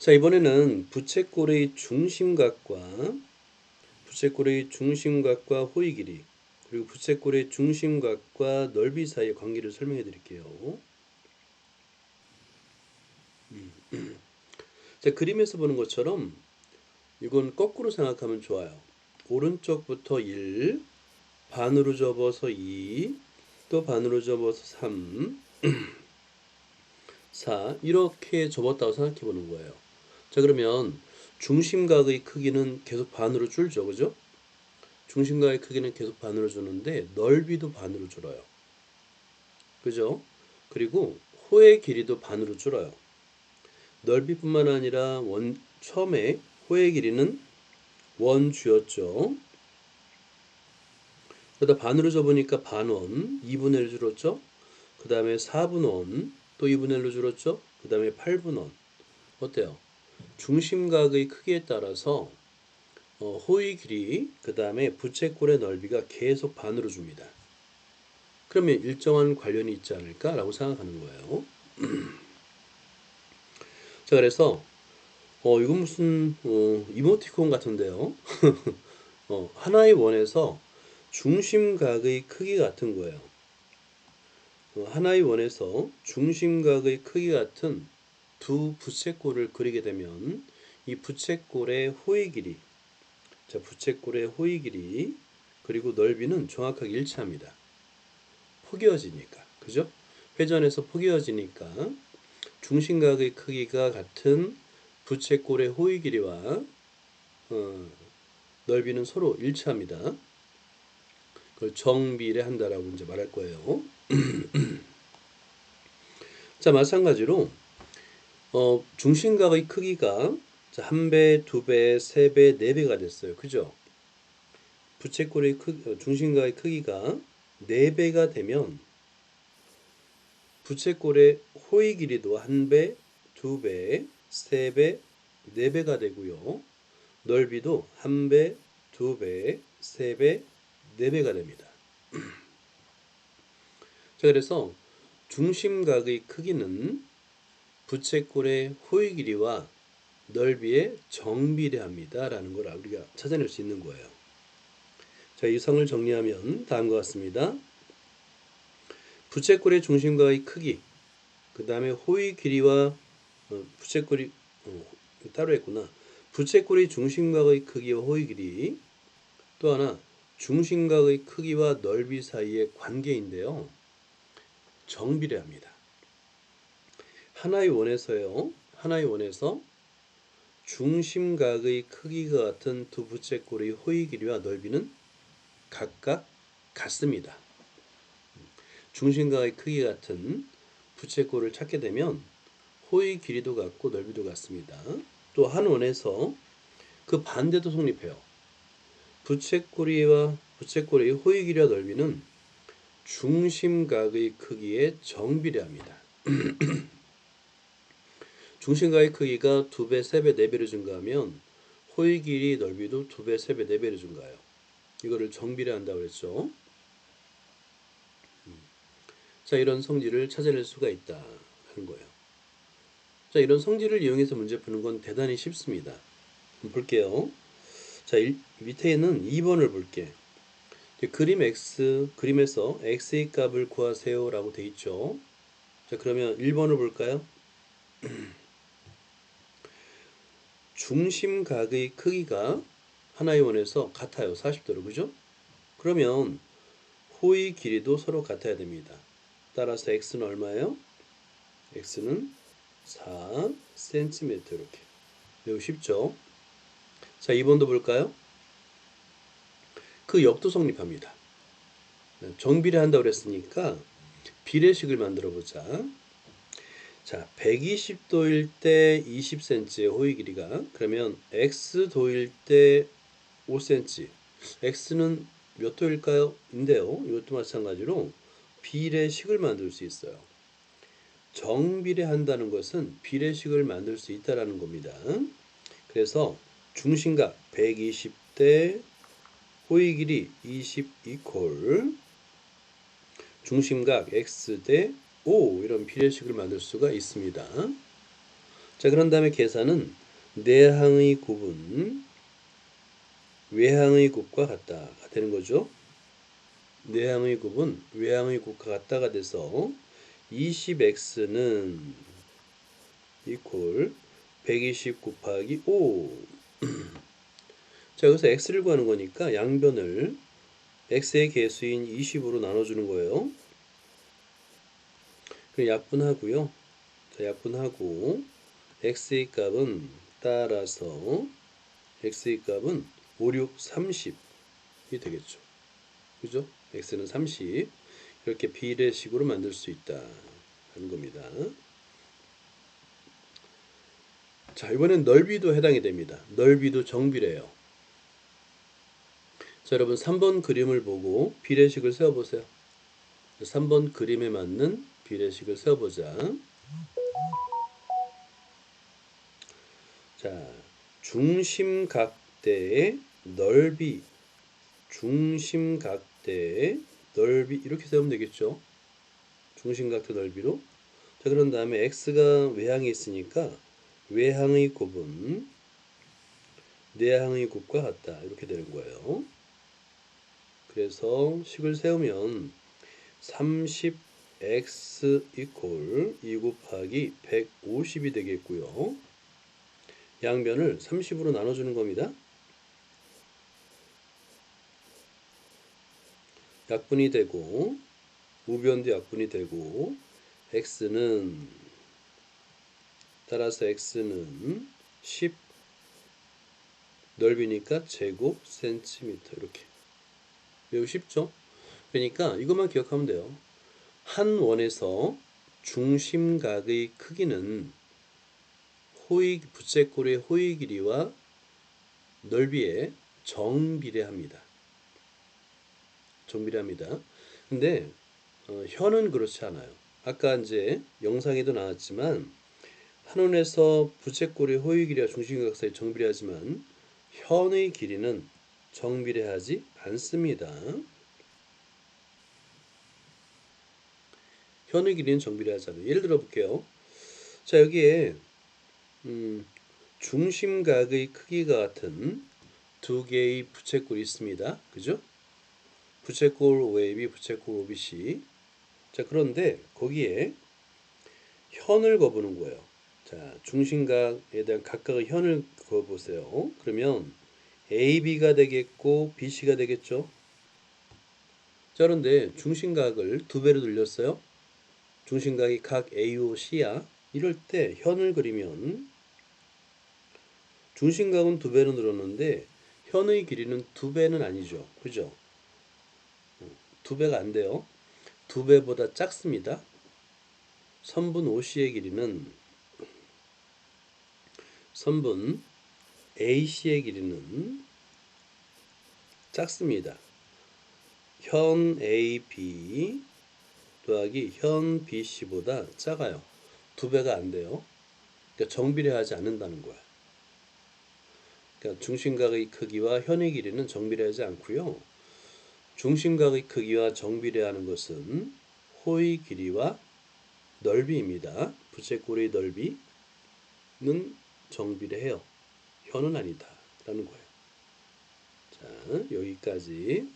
자, 이번에는 부채꼴의 중심각과 부채꼴의 중심각과 호의 길이 그리고 부채꼴의 중심각과 넓이 사이의 관계를 설명해 드릴게요. 음. 자, 그림에서 보는 것처럼 이건 거꾸로 생각하면 좋아요. 오른쪽부터 1, 반으로 접어서 2, 또 반으로 접어서 3, 4 이렇게 접었다고 생각해 보는 거예요. 자 그러면 중심각의 크기는 계속 반으로 줄죠. 그죠? 중심각의 크기는 계속 반으로 주는데 넓이도 반으로 줄어요. 그죠? 그리고 호의 길이도 반으로 줄어요. 넓이뿐만 아니라 원 처음에 호의 길이는 원주였죠. 그러다 반으로 접으니까 반원, 2분의 1 줄었죠. 그 다음에 4분 원, 또 2분의 1로 줄었죠. 그 다음에 8분 원. 어때요? 중심각의 크기에 따라서 어, 호의 길이, 그 다음에 부채꼴의 넓이가 계속 반으로 줍니다. 그러면 일정한 관련이 있지 않을까 라고 생각하는 거예요. 자, 그래서 어, 이건 무슨 어, 이모티콘 같은데요. 어, 하나의 원에서 중심각의 크기 같은 거예요. 어, 하나의 원에서 중심각의 크기 같은 두 부채꼴을 그리게 되면 이 부채꼴의 호의 길이, 자 부채꼴의 호의 길이 그리고 넓이는 정확하게 일치합니다. 포개어지니까, 그죠? 회전에서 포개어지니까 중심각의 크기가 같은 부채꼴의 호의 길이와 어, 넓이는 서로 일치합니다. 그걸 정비례 한다라고 이제 말할 거예요. 자 마찬가지로 어, 중심각의 크기가 한 배, 두 배, 세 배, 네 배가 됐어요. 그죠? 부채꼴의 크, 어, 중심각의 크기가 네 배가 되면 부채꼴의 호의 길이도 한 배, 두 배, 세 배, 네 배가 되고요. 넓이도 한 배, 두 배, 세 배, 네 배가 됩니다. 자, 그래서 중심각의 크기는 부채꼴의 호의 길이와 넓이에 정비례합니다 라는 걸 우리가 찾아낼 수 있는 거예요. 자, 이 성을 정리하면 다음과 같습니다. 부채꼴의 중심각의 크기, 그 다음에 호의 길이와 어, 부채꼴이 어, 따로 했구나. 부채꼴의 중심각의 크기와 호의 길이, 또 하나 중심각의 크기와 넓이 사이의 관계인데요. 정비례합니다. 하나의 원에서요. 하나의 원에서 중심각의 크기가 같은 두 부채 꼴의 호의 길이와 넓이는 각각 같습니다. 중심각의 크기 같은 부채 꼴을 찾게 되면 호의 길이도 같고 넓이도 같습니다. 또 한 원에서 그 반대도 성립해요. 부채꼴이와 부채꼴의 호의 길이와 넓이는 중심각의 크기에 정비례합니다. 중심각의 크기가 두 배, 세 배, 네 배로 증가하면 호의 길이 넓이도 두 배, 세 배, 네 배로 증가해요. 이거를 정비례 한다고 그랬죠. 음. 자, 이런 성질을 찾아낼 수가 있다 하는 거예요. 자, 이런 성질을 이용해서 문제 푸는 건 대단히 쉽습니다. 볼게요. 자, 일, 밑에는 2번을 볼게. 그림 X, 그림에서 X의 값을 구하세요 라고 돼 있죠. 자, 그러면 1번을 볼까요? 중심각의 크기가 하나의 원에서 같아요. 40도로. 그죠? 그러면 호의 길이도 서로 같아야 됩니다. 따라서 x는 얼마예요? x는 4cm 이렇게. 매우 쉽죠? 자, 2번도 볼까요? 그 역도 성립합니다. 정비례 한다고 그랬으니까 비례식을 만들어 보자. 자, 120도일 때 20cm의 호의 길이가 그러면 x도일 때 5cm. x는 몇 도일까요? 인데요. 이것도 마찬가지로 비례식을 만들 수 있어요. 정비례한다는 것은 비례식을 만들 수 있다라는 겁니다. 그래서 중심각 120대 호의 길이 20 이퀄 중심각 x 대 5 이런 비례식을 만들 수가 있습니다. 자, 그런 다음에 계산은 내항의 곱은 외항의 곱과 같다가 되는 거죠. 내항의 곱은 외항의 곱과 같다가 돼서 20x는 이퀄 120 곱하기 5. 자, 여기서 x를 구하는 거니까 양변을 x의 개수인 20으로 나눠주는 거예요. 그럼 약분하고요. 자, 약분하고 x의 값은 따라서 x의 값은 5, 6, 30이 되겠죠. 그죠? x는 30 이렇게 비례식으로 만들 수 있다 하는 겁니다. 자 이번엔 넓이도 해당이 됩니다. 넓이도 정비례요. 자 여러분 3번 그림을 보고 비례식을 세워보세요. 3번 그림에 맞는 비례식을 세워보자. 자 중심각대의 넓이 중심각대의 넓이 이렇게 세우면 되겠죠. 중심각대 넓이로. 자 그런 다음에 x가 외항에 있으니까 외항의 곱은 내항의 곱과 같다 이렇게 되는 거예요. 그래서 식을 세우면 30x 이퀄 2 곱하기 150이 되겠고요. 양변을 30으로 나눠주는 겁니다. 약분이 되고 우변도 약분이 되고 x는 따라서 x는 10 넓이니까 제곱 센티미터 이렇게 매우 쉽죠? 그러니까 이것만 기억하면 돼요. 한 원에서 중심각의 크기는 호의 부채꼴의 호의 길이와 넓이에 정비례합니다. 정비례합니다. 근데 어, 현은 그렇지 않아요. 아까 이제 영상에도 나왔지만 한원에서 부채꼴의 호의 길이와 중심각 사이 정비례하지만 현의 길이는 정비례하지 않습니다. 현의 길이는 정비례하지 않아요. 예를 들어 볼게요. 자 여기에 음, 중심각의 크기가 같은 두 개의 부채꼴이 있습니다. 그죠? 부채꼴 OAB, 부채꼴 OBC. 자, 그런데 거기에 현을 거보는 거예요. 자, 중심각에 대한 각각의 현을 그어보세요. 그러면 AB가 되겠고 BC가 되겠죠. 자, 그런데 중심각을 두 배로 늘렸어요. 중심각이 각 AO, C야. 이럴 때 현을 그리면 중심각은 두 배로 늘었는데 현의 길이는 두 배는 아니죠. 그죠? 두 배가 안 돼요. 두 배보다 작습니다. 선분 OC의 길이는 선분 AC의 길이는 작습니다. 현 AB 더하기 현 BC보다 작아요. 두 배가 안 돼요. 그러니까 정비례하지 않는다는 거야. 그러니까 중심각의 크기와 현의 길이는 정비례하지 않고요. 중심각의 크기와 정비례하는 것은 호의 길이와 넓이입니다. 부채꼴의 넓이는 정비례해요. 현은 아니다. 라는 거예요. 자, 여기까지